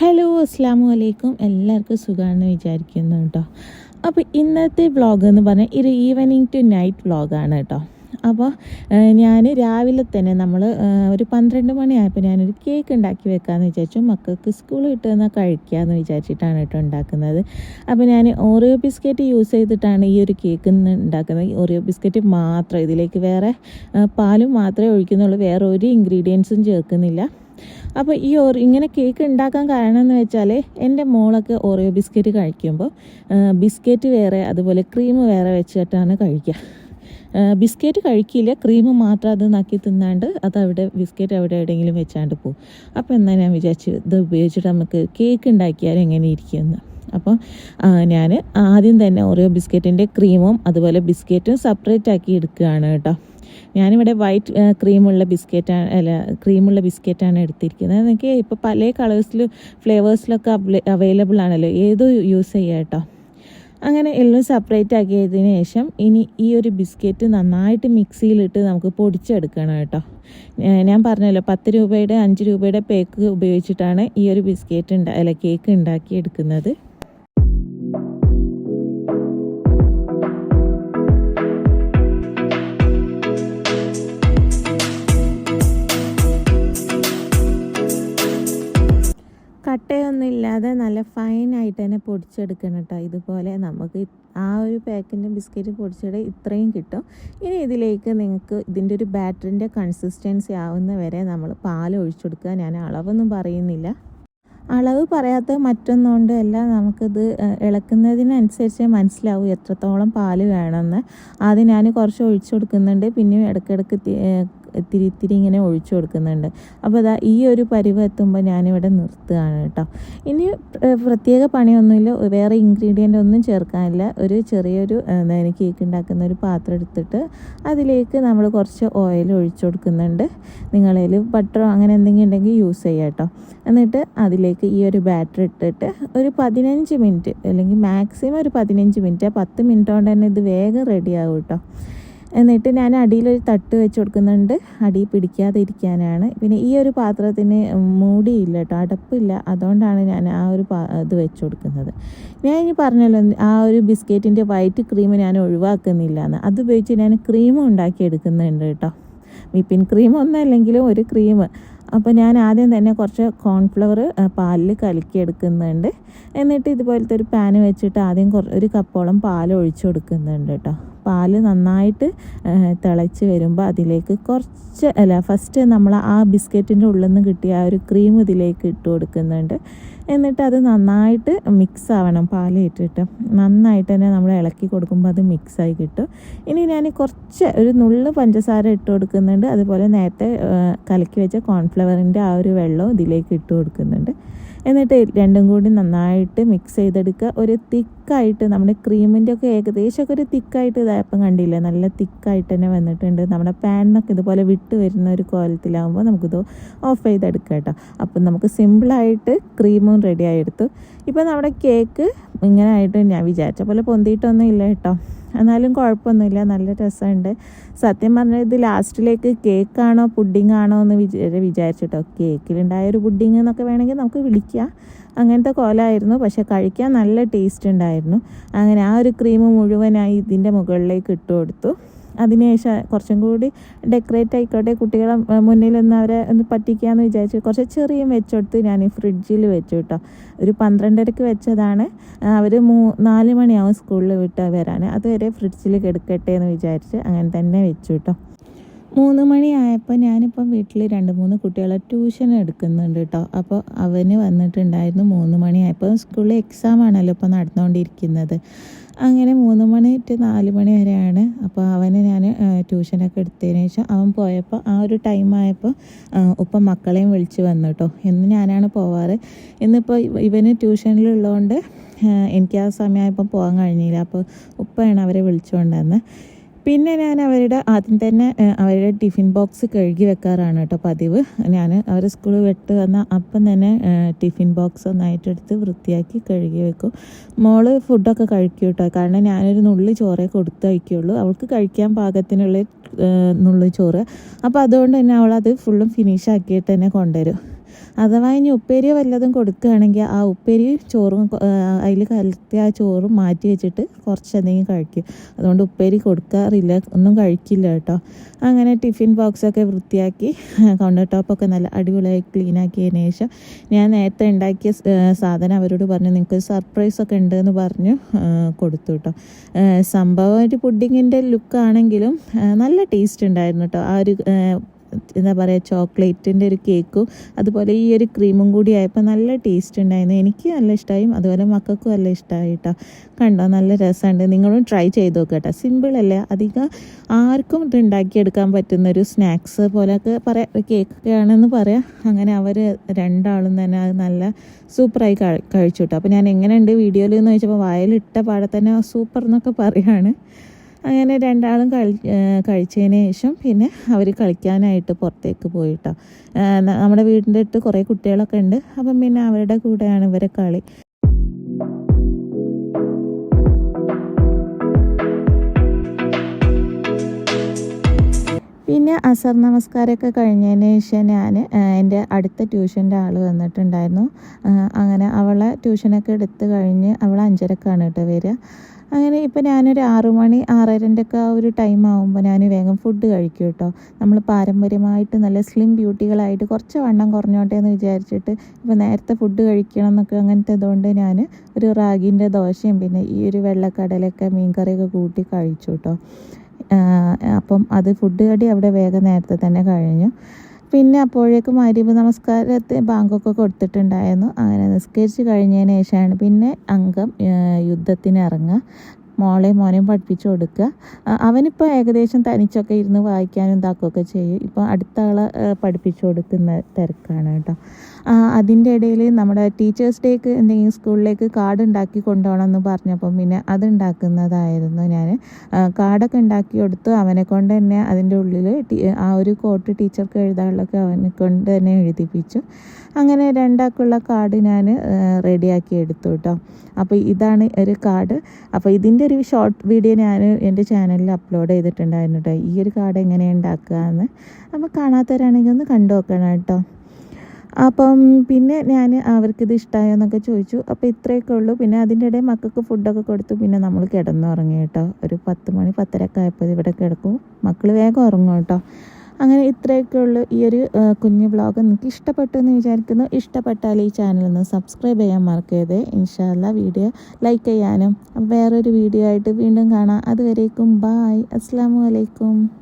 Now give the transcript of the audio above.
Hello അസ്സാം വലൈക്കും എല്ലാവർക്കും സുഖമാണെന്ന് വിചാരിക്കുന്നു കേട്ടോ. അപ്പോൾ ഇന്നത്തെ വ്ളോഗ് എന്ന് പറഞ്ഞാൽ ഒരു ഈവനിങ് ടു നൈറ്റ് വ്ളോഗാണ് കേട്ടോ. അപ്പോൾ ഞാൻ രാവിലെ തന്നെ നമ്മൾ ഒരു പന്ത്രണ്ട് മണിയായപ്പോൾ ഞാനൊരു കേക്ക് ഉണ്ടാക്കി വെക്കാമെന്ന് വിചാരിച്ചു. മക്കൾക്ക് സ്കൂൾ കിട്ടുന്ന കഴിക്കാമെന്ന് വിചാരിച്ചിട്ടാണ് കേട്ടോ ഉണ്ടാക്കുന്നത്. അപ്പോൾ ഞാൻ ഓറിയോ ബിസ്ക്കറ്റ് യൂസ് ചെയ്തിട്ടാണ് ഈ ഒരു കേക്ക് ഉണ്ടാക്കുന്നത്. ഓറിയോ ബിസ്ക്കറ്റ് മാത്രം ഇതിലേക്ക് വേറെ പാലും മാത്രമേ ഒഴിക്കുന്നുള്ളൂ. വേറെ ഒരു ഇൻഗ്രീഡിയൻസും ചേർക്കുന്നില്ല. അപ്പോൾ ഈ ഓറി ഇങ്ങനെ കേക്ക് ഉണ്ടാക്കാൻ കാരണം എന്ന് വെച്ചാൽ എന്റെ മോളൊക്കെ ഓറിയോ ബിസ്ക്കറ്റ് കഴിക്കുമ്പോൾ ബിസ്ക്കറ്റ് വേറെ അതുപോലെ ക്രീം വേറെ വെച്ചിട്ടാണ് കഴിക്കുക ബിസ്ക്കറ്റ് കഴിക്കില്ല ക്രീം മാത്രം അത് നക്കി തിന്നാണ്ട് അത് അവിടെ ബിസ്ക്കറ്റ് അവിടെ എവിടെയെങ്കിലും വെച്ചാണ്ട് പോകും. അപ്പോൾ എന്നാൽ ഞാൻ വിചാരിച്ചു ഇത് ഉപയോഗിച്ചിട്ട് നമുക്ക് കേക്ക് ഉണ്ടാക്കിയാൽ എങ്ങനെ ഇരിക്കുമെന്ന്. അപ്പോൾ ഞാൻ ആദ്യം തന്നെ ഓറിയോ ബിസ്ക്കറ്റിന്റെ ക്രീമും അതുപോലെ ബിസ്ക്കറ്റും സെപ്പറേറ്റ് ആക്കി എടുക്കുകയാണ് കേട്ടോ. ഞാനിവിടെ വൈറ്റ് ക്രീമുള്ള ബിസ്ക്കറ്റാണ് അല്ല ക്രീമുള്ള ബിസ്ക്കറ്റാണ് എടുത്തിരിക്കുന്നത്. എനിക്ക് ഇപ്പോൾ പല കളേഴ്സിലും ഫ്ലേവേഴ്സിലൊക്കെ അവൈലബിൾ ആണല്ലോ. ഏതും യൂസ് ചെയ്യാം കേട്ടോ? അങ്ങനെ എല്ലാം സെപ്പറേറ്റ് ആക്കിയതിന് ശേഷം ഇനി ഈ ഒരു ബിസ്ക്കറ്റ് നന്നായിട്ട് മിക്സിയിലിട്ട് നമുക്ക് പൊടിച്ചെടുക്കണം കേട്ടോ. ഞാൻ പറഞ്ഞല്ലോ പത്ത് രൂപയുടെ അഞ്ച് രൂപയുടെ പേക്ക് ഉപയോഗിച്ചിട്ടാണ് ഈ ഒരു ബിസ്ക്കറ്റ് ഉണ്ടാ അല്ല കേക്ക് ഉണ്ടാക്കി കട്ടയൊന്നും ഇല്ലാതെ നല്ല ഫൈനായിട്ട് തന്നെ പൊടിച്ചെടുക്കണം കേട്ടോ. ഇതുപോലെ നമുക്ക് ആ ഒരു പാക്കിന്റെ ബിസ്ക്കറ്റ് പൊടിച്ചിട്ട് ഇത്രയും കിട്ടും. ഇനി ഇതിലേക്ക് നിങ്ങൾക്ക് ഇതിന്റെ ഒരു ബാറ്ററിന്റെ കൺസിസ്റ്റൻസി ആവുന്ന വരെ നമ്മൾ പാൽ ഒഴിച്ചു കൊടുക്കുക ഞാൻ അളവൊന്നും പറയുന്നില്ല. അളവ് പറയാത്ത മറ്റൊന്നുകൊണ്ട് അല്ല നമുക്കിത് ഇളക്കുന്നതിനനുസരിച്ച് മനസ്സിലാവും എത്രത്തോളം പാൽ വേണമെന്ന്. ആദ്യം ഞാൻ കുറച്ച് ഒഴിച്ചു കൊടുക്കുന്നുണ്ട് പിന്നെ ഇടയ്ക്കിടയ്ക്ക് ഇത്തിരി ഇത്തിരി ഇങ്ങനെ ഒഴിച്ചു കൊടുക്കുന്നുണ്ട്. അപ്പോൾ അതാ ഈ ഒരു പരിവ് എത്തുമ്പോൾ ഞാനിവിടെ നിർത്തുകയാണ് കേട്ടോ. ഇനി പ്രത്യേക പണിയൊന്നുമില്ല. വേറെ ഇൻഗ്രീഡിയന്റ് ഒന്നും ചേർക്കാനില്ല. ഒരു ചെറിയൊരു എന്താണ് കേക്ക് ഉണ്ടാക്കുന്ന ഒരു പാത്രം എടുത്തിട്ട് അതിലേക്ക് നമ്മൾ കുറച്ച് ഓയിൽ ഒഴിച്ചു കൊടുക്കുന്നുണ്ട്. നിങ്ങളതിൽ ബട്ടറോ അങ്ങനെ എന്തെങ്കിലും ഉണ്ടെങ്കിൽ യൂസ് ചെയ്യാം കേട്ടോ. എന്നിട്ട് അതിലേക്ക് ഈ ഒരു ബാറ്റർ ഇട്ടിട്ട് ഒരു പതിനഞ്ച് മിനിറ്റ് അല്ലെങ്കിൽ മാക്സിമം ഒരു പതിനഞ്ച് മിനിറ്റ് പത്ത് മിനിറ്റ് കൊണ്ട് തന്നെ ഇത് വേഗം റെഡിയാകും കേട്ടോ. എന്നിട്ട് ഞാൻ അടിയിലൊരു തട്ട് വെച്ച് കൊടുക്കുന്നുണ്ട്. അടി പിടിക്കാതെ ഇരിക്കാനാണ് പിന്നെ ഈ ഒരു പാത്രത്തിന് മൂടിയില്ല കേട്ടോ അടപ്പില്ല. അതുകൊണ്ടാണ് ഞാൻ ആ ഒരു ഇത് വെച്ച് കൊടുക്കുന്നത്. ഞാൻ ഇനി പറഞ്ഞല്ലോ ആ ഒരു ബിസ്ക്കറ്റിന്റെ വൈറ്റ് ക്രീം ഞാൻ ഒഴിവാക്കുന്നില്ല എന്ന് അത് ഉപയോഗിച്ച് ഞാൻ ക്രീം ഉണ്ടാക്കി എടുക്കുന്നുണ്ട് കേട്ടോ. വിപ്പിൻ ക്രീം ഒന്നല്ലെങ്കിലും ഒരു ക്രീം അപ്പോൾ ഞാൻ ആദ്യം തന്നെ കുറച്ച് കോൺഫ്ലവർ പാലിൽ കലക്കി എടുക്കുന്നുണ്ട്. എന്നിട്ട് ഇതുപോലത്തെ ഒരു പാന് വെച്ചിട്ട് ആദ്യം ഒരു കപ്പോളം പാൽ ഒഴിച്ചു കൊടുക്കുന്നുണ്ട് കേട്ടോ. പാൽ നന്നായിട്ട് തിളച്ച് വരുമ്പോൾ അതിലേക്ക് കുറച്ച് അല്ല ഫസ്റ്റ് നമ്മൾ ആ ബിസ്ക്കറ്റിന്റെ ഉള്ളിൽ നിന്ന് കിട്ടിയ ആ ഒരു ക്രീം ഇതിലേക്ക് ഇട്ട് കൊടുക്കുന്നുണ്ട്. എന്നിട്ട് അത് നന്നായിട്ട് മിക്സ് ആവണം പാൽ ഇട്ടിട്ട് നന്നായിട്ട് തന്നെ നമ്മൾ ഇളക്കി കൊടുക്കുമ്പോൾ അത് മിക്സായി കിട്ടും. ഇനി ഞാൻ കുറച്ച് ഒരു നുള്ള് പഞ്ചസാര ഇട്ട് കൊടുക്കുന്നുണ്ട്. അതുപോലെ നേരത്തെ കലക്കി വെച്ച കോൺഫ്ലവറിന്റെ ആ ഒരു വെള്ളവും ഇതിലേക്ക് ഇട്ട് കൊടുക്കുന്നുണ്ട്. എന്നിട്ട് രണ്ടും കൂടി നന്നായിട്ട് മിക്സ് ചെയ്തെടുക്കുക. ഒരു തിക്കായിട്ട് നമ്മുടെ ക്രീമിന്റെ ഒക്കെ ഏകദേശമൊക്കെ ഒരു തിക്കായിട്ട് ഇതായപ്പം കണ്ടില്ലേ? നല്ല തിക്കായിട്ട് തന്നെ വന്നിട്ടുണ്ട്. നമ്മുടെ പാനിനൊക്കെ ഇതുപോലെ വിട്ട് വരുന്ന ഒരു കോലത്തിലാകുമ്പോൾ നമുക്കിത് ഓഫ് ചെയ്തെടുക്കാം കേട്ടോ. അപ്പം നമുക്ക് സിമ്പിളായിട്ട് ക്രീമും റെഡി ആയെടുത്തു ഇപ്പോൾ നമ്മുടെ കേക്ക് ഇങ്ങനെ ആയിട്ട് ഞാൻ വിചാരിച്ച പോലെ പൊന്തിയിട്ടൊന്നും ഇല്ല കേട്ടോ. എന്നാലും കുഴപ്പമൊന്നുമില്ല. നല്ല രസമുണ്ട്. സത്യം പറഞ്ഞാൽ ഇത് ലാസ്റ്റിലേക്ക് കേക്കാണോ പുഡിംഗ് ആണോ എന്ന് വിചാ വിചാരിച്ചിട്ടോ? കേക്കിലുണ്ടായ ഒരു പുഡിംഗ് എന്നൊക്കെ വേണമെങ്കിൽ നമുക്ക് വിളിക്കാം. അങ്ങനത്തെ കോലമായിരുന്നു പക്ഷെ കഴിക്കാൻ നല്ല ടേസ്റ്റ് ഉണ്ടായിരുന്നു. അങ്ങനെ ആ ഒരു ക്രീം മുഴുവനായി ഇതിന്റെ മുകളിലേക്ക് ഇട്ട് കൊടുത്തു. അതിനുശേഷം കുറച്ചും കൂടി ഡെക്കറേറ്റ് ആയിക്കോട്ടെ. കുട്ടികളെ മുന്നിൽ നിന്ന് അവരെ ഒന്ന് പറ്റിക്കാമെന്ന് വിചാരിച്ചു. കുറച്ച് ചെറിയ വെച്ചെടുത്ത് ഞാൻ ഫ്രിഡ്ജിൽ വെച്ചു കേട്ടോ ഒരു പന്ത്രണ്ടരക്ക് വെച്ചതാണ്. അവർ മൂ നാല് മണിയാവും സ്കൂളിൽ വിട്ട് വരാൻ അതുവരെ ഫ്രിഡ്ജിൽ കിടക്കട്ടെ എന്ന് വിചാരിച്ച് അങ്ങനെ തന്നെ വെച്ചു കേട്ടോ മൂന്ന് മണിയായപ്പോൾ ഞാനിപ്പം വീട്ടിൽ രണ്ട് മൂന്ന് കുട്ടികളെ ട്യൂഷൻ എടുക്കുന്നുണ്ട് കേട്ടോ അപ്പോൾ അവന് വന്നിട്ടുണ്ടായിരുന്നു മൂന്ന് മണിയായപ്പോൾ സ്കൂളിൽ എക്സാം ആണല്ലോ ഇപ്പോൾ നടന്നുകൊണ്ടിരിക്കുന്നത്. അങ്ങനെ മൂന്ന് മണി ടു നാല് മണി വരെയാണ്. അപ്പോൾ അവന് ഞാൻ ട്യൂഷനൊക്കെ എടുത്തതിന് ശേഷം അവൻ പോയപ്പോൾ ആ ഒരു ടൈം ആയപ്പോൾ ഉപ്പ മക്കളെയും വിളിച്ച് വന്നു കേട്ടോ എന്ന് ഞാനാണ് പോവാറ്. ഇന്നിപ്പോൾ ഇവ- ഇവന് ട്യൂഷനിലുള്ളതുകൊണ്ട് എനിക്ക് ആ സമയമായപ്പോൾ പോകാൻ കഴിഞ്ഞില്ല. അപ്പോൾ ഉപ്പയാണ് അവരെ വിളിച്ചുകൊണ്ടുവന്നത് പിന്നെ ഞാൻ അവരുടെ ആദ്യം തന്നെ അവരുടെ ടിഫിൻ ബോക്സ് കഴുകി വെക്കാറാണ് കേട്ടോ പതിവ്. ഞാൻ അവർ സ്കൂൾ വിട്ട് വന്ന അപ്പം തന്നെ ടിഫിൻ ബോക്സ് ഒന്നായിട്ട് എടുത്ത് വൃത്തിയാക്കി കഴുകി വെക്കും. മോൾ ഫുഡൊക്കെ കഴിക്കും കേട്ടോ. കാരണം ഞാനൊരു നുള്ളി ചോറേ കൊടുത്ത് കഴിക്കുള്ളൂ അവൾക്ക് കഴിക്കാൻ പാകത്തിനുള്ള നുള്ളി ചോറ്. അപ്പോൾ അതുകൊണ്ട് തന്നെ അവളത് ഫുള്ളും ഫിനിഷ് ആക്കിയിട്ട് തന്നെ കൊണ്ടുവരും. അഥവാ ഇനി ഉപ്പേരി വല്ലതും കൊടുക്കുകയാണെങ്കിൽ ആ ഉപ്പേരി ചോറും അതിൽ കലർത്തി ആ ചോറും മാറ്റി വെച്ചിട്ട് കുറച്ച് എന്തെങ്കിലും കഴിക്കും. അതുകൊണ്ട് ഉപ്പേരി കൊടുക്കാറില്ല ഒന്നും കഴിക്കില്ല കേട്ടോ. അങ്ങനെ ടിഫിൻ ബോക്സൊക്കെ വൃത്തിയാക്കി കൗണ്ടർ ടോപ്പൊക്കെ നല്ല അടിപൊളിയായി ക്ലീൻ ആക്കിയതിന് ശേഷം ഞാൻ നേരത്തെ ഉണ്ടാക്കിയ സാധനം അവരോട് പറഞ്ഞു നിങ്ങൾക്ക് സർപ്രൈസ് ഒക്കെ ഉണ്ട് എന്ന് പറഞ്ഞു കൊടുത്തു കേട്ടോ സംഭവം ഒരു പുഡിങ്ങിന്റെ ലുക്കാണെങ്കിലും നല്ല ടേസ്റ്റ് ഉണ്ടായിരുന്നു കേട്ടോ ആ ഒരു എന്താ പറയുക ചോക്ലേറ്റിന്റെ ഒരു കേക്കും അതുപോലെ ഈ ഒരു ക്രീമും കൂടി ആയപ്പോൾ നല്ല ടേസ്റ്റ് ഉണ്ടായിരുന്നു. എനിക്ക് നല്ല ഇഷ്ടമായി അതുപോലെ മക്കൾക്കും നല്ല ഇഷ്ടമായി കേട്ടോ കണ്ടോ നല്ല രസമുണ്ട്. നിങ്ങളും ട്രൈ ചെയ്ത് നോക്കുക കേട്ടോ സിമ്പിളല്ല അധികം ആർക്കും ഇത് ഉണ്ടാക്കിയെടുക്കാൻ പറ്റുന്ന ഒരു സ്നാക്സ് പോലെയൊക്കെ പറയാം കേക്കൊക്കെ ആണെന്ന് പറയാം. അങ്ങനെ അവർ രണ്ടാളും തന്നെ അത് നല്ല സൂപ്പറായി കഴി കഴിച്ചു കേട്ടോ അപ്പോൾ ഞാൻ എങ്ങനെയുണ്ട് വീഡിയോയിൽ എന്ന് ചോദിച്ചപ്പോൾ വായലിട്ട പാടെ തന്നെ സൂപ്പർ എന്നൊക്കെ പറയാണ്. അങ്ങനെ രണ്ടാളും കളി കഴിച്ചതിന് ശേഷം പിന്നെ അവർ കളിക്കാനായിട്ട് പുറത്തേക്ക് പോയിട്ടോ. നമ്മുടെ വീടിന്റെ അടുത്ത് കുറേ കുട്ടികളൊക്കെ ഉണ്ട്. അപ്പം പിന്നെ അവരുടെ കൂടെയാണ് ഇവരെ കളി. പിന്നെ അസർ നമസ്കാരമൊക്കെ കഴിഞ്ഞതിന് ശേഷം ഞാൻ എന്റെ അടുത്ത ട്യൂഷന്റെ ആൾ വന്നിട്ടുണ്ടായിരുന്നു. അങ്ങനെ അവളെ ട്യൂഷനൊക്കെ എടുത്ത് കഴിഞ്ഞ് അവൾ അഞ്ചരക്കാണ് കേട്ടോ വരിക. അങ്ങനെ ഇപ്പോൾ ഞാനൊരു ആറു മണി ആറരന്റെ ഒക്കെ ആ ഒരു ടൈം ആകുമ്പോൾ ഞാൻ വേഗം ഫുഡ് കഴിക്കും കേട്ടോ. നമ്മൾ പാരമ്പര്യമായിട്ട് നല്ല സ്ലിം ബ്യൂട്ടികളായിട്ട് കുറച്ച് വണ്ണം കുറഞ്ഞോട്ടെ എന്ന് വിചാരിച്ചിട്ട് ഇപ്പോൾ നേരത്തെ ഫുഡ് കഴിക്കണം എന്നൊക്കെ അങ്ങനത്തെ ഇതുകൊണ്ട് ഞാൻ ഒരു റാഗിന്റെ ദോശയും പിന്നെ ഈ ഒരു വെള്ളക്കടലൊക്കെ മീൻകറിയൊക്കെ കൂട്ടി കഴിച്ചു കേട്ടോ. അപ്പം അത് ഫുഡ് കടി അവിടെ വേഗം നേരത്തെ തന്നെ കഴിഞ്ഞു. പിന്നെ അപ്പോഴേക്കും അരിവ് നമസ്കാരത്തെ ബാങ്കൊക്കെ കൊടുത്തിട്ടുണ്ടായിരുന്നു. അങ്ങനെ നിസ്കരിച്ച് കഴിഞ്ഞതിന് ശേഷമാണ് പിന്നെ അംഗം യുദ്ധത്തിന് ഇറങ്ങുക. മോളെയും മോനെയും പഠിപ്പിച്ചു കൊടുക്കുക. അവനിപ്പോൾ ഏകദേശം തനിച്ചൊക്കെ ഇരുന്ന് വായിക്കാനും ഇതാക്കുകയൊക്കെ ചെയ്യും. ഇപ്പോൾ അടുത്ത ആളെ പഠിപ്പിച്ചു കൊടുക്കുന്ന തിരക്കാണ് കേട്ടോ. അതിന്റെ ഇടയിൽ നമ്മുടെ ടീച്ചേഴ്സ് ഡേക്ക് എന്തെങ്കിലും സ്കൂളിലേക്ക് കാർഡ് ഉണ്ടാക്കി കൊണ്ടുപോകണം എന്ന് പറഞ്ഞപ്പം പിന്നെ അത് ഉണ്ടാക്കുന്നതായിരുന്നു ഞാൻ. കാർഡൊക്കെ ഉണ്ടാക്കി കൊടുത്തു അവനെ കൊണ്ട് തന്നെ അതിന്റെ ഉള്ളിൽ ആ ഒരു കോട്ട് ടീച്ചർക്ക് എഴുതാനുള്ളൊക്കെ അവനെ കൊണ്ട് തന്നെ എഴുതിപ്പിച്ചു. അങ്ങനെ രണ്ടാൾക്കുള്ള കാർഡ് ഞാൻ റെഡിയാക്കി എടുത്തു കേട്ടോ. അപ്പോൾ ഇതാണ് ഒരു കാർഡ് അപ്പോൾ ഇതിന്റെ ഒരു ഷോർട്ട് വീഡിയോ ഞാൻ എന്റെ ചാനലിൽ അപ്ലോഡ് ചെയ്തിട്ടുണ്ടായിരുന്നു കേട്ടോ. ഈ ഒരു കാർഡ് എങ്ങനെയാണ് ഉണ്ടാക്കുക എന്ന്. അപ്പോൾ കാണാത്തവരാണെങ്കിൽ ഒന്ന് കണ്ടു നോക്കണം കേട്ടോ. അപ്പം പിന്നെ ഞാൻ അവർക്കിത് ഇഷ്ടമായോ എന്നൊക്കെ ചോദിച്ചു. അപ്പോൾ ഇത്രയൊക്കെ ഉള്ളൂ. പിന്നെ അതിന്റെ ഇടയിൽ മക്കൾക്ക് ഫുഡൊക്കെ കൊടുത്തു. പിന്നെ നമ്മൾ കിടന്നുറങ്ങി കേട്ടോ. ഒരു പത്ത് മണി പത്തരക്കെ ആയപ്പോൾ ഇവിടെ കിടക്കും. മക്കൾ വേഗം ഉറങ്ങും കേട്ടോ. അങ്ങനെ ഇത്രയൊക്കെ ഉള്ളൂ. ഈ ഒരു കുഞ്ഞു ബ്ലോഗ് നിങ്ങൾക്ക് ഇഷ്ടപ്പെട്ടു എന്ന് വിചാരിക്കുന്നു. ഇഷ്ടപ്പെട്ടാൽ ഈ ചാനൽ ഒന്ന് സബ്സ്ക്രൈബ് ചെയ്യാൻ മറക്കരുത്. ഇൻഷാല്ല വീഡിയോ ലൈക്ക് ചെയ്യാനും. വേറൊരു വീഡിയോ ആയിട്ട് വീണ്ടും കാണാം. അതുവരേക്കും ബായ് അസ്സാം വലൈക്കും